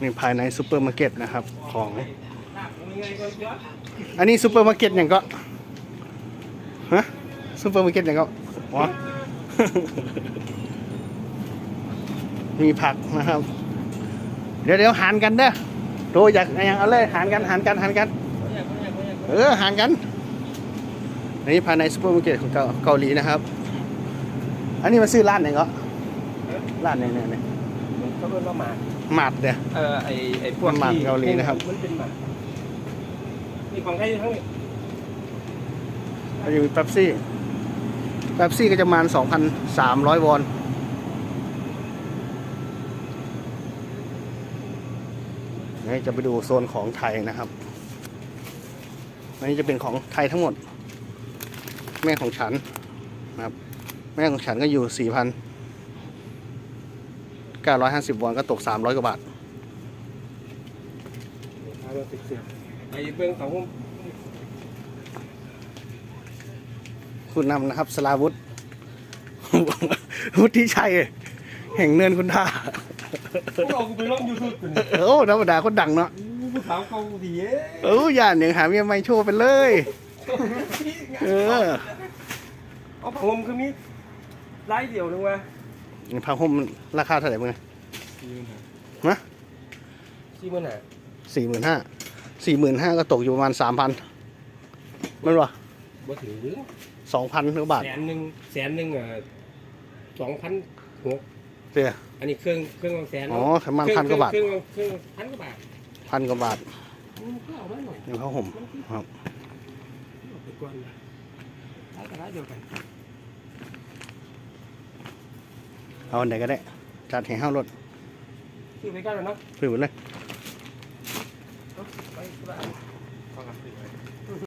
นี่ภายในซูเปอร์มาร์เก็ตนะครับของ อันนี้ซูเปอร์มาร์เก็ตอย่างก็ฮะซูเปอร์มาร์เก็ตอย่างก็อ๋อมีผักนะครับ เดี๋ยวเดี๋ยวหารกันเด้อโดอยากอย่างเอาเลยหารกันหารกันหารกัน เออหารกันนี่ภายในซูเปอร์มาร์เก็ตของเกาเกาหลีนะครับ อันนี้มาซื้อร้านไหนก็ร้านไหนเนี่ย เนี่ยเขาเรียกว่าหมากหมัดเนี่ย เออไอไอพวกมันหมากที่เกาหลีนะครับ มันเป็นหมากนี่ของใครทั้งนี้แล้วยังมีเป๊ปซี่เป๊ปซี่ก็จะประมาณ2,300 วอน นี่จะไปดูโซนของไทยนะครับ อันนี้จะเป็นของไทยทั้งหมด แม่ของฉันนะครับ แม่ของฉันก็อยู่ 950วอนก็ตก 300 กว่าบาทเอามาติดเบื้องของคุณนำนะครับสลาวุธ วุฒิชัยแห่งเนินคุณท่าพวกเรากูไปลงยูทูบกันโอ้ธรรมดาคนดังเนาะผู้สาวเกาหลีเอออย่าอย่างหาเมียไม่โชว์ไปเลย เออ เอาผมคือมีไล่เดี่ยวนึงวะ ผ้าห่มราคาเท่าไหร่มึงฮะที่มันอะสี่หมื่นห้าสี่หมื่นห้าก็ตกอยู่ประมาณสามพันมันวะบ่ถึงสองพันกว่าบาทแสนหนึ่งแสนหนึ่งอะสองพันหกเสียอันนี้เครื่องเครื่องละแสนอ๋อประมาณพันกว่าบาทเครื่องเครื่องพันกว่าบาทพันกว่าบาทอืมก็เอามาหน่อยนี่ผ้าห่มครับ เอาไปก่อนนะใช้กระดาษเดียวกันเอาอันไหนก็ได้จัดให้ห้ารถซื้อไปกันแล้วเนาะถือไปเลยเอาไปกระดาษเอากลับ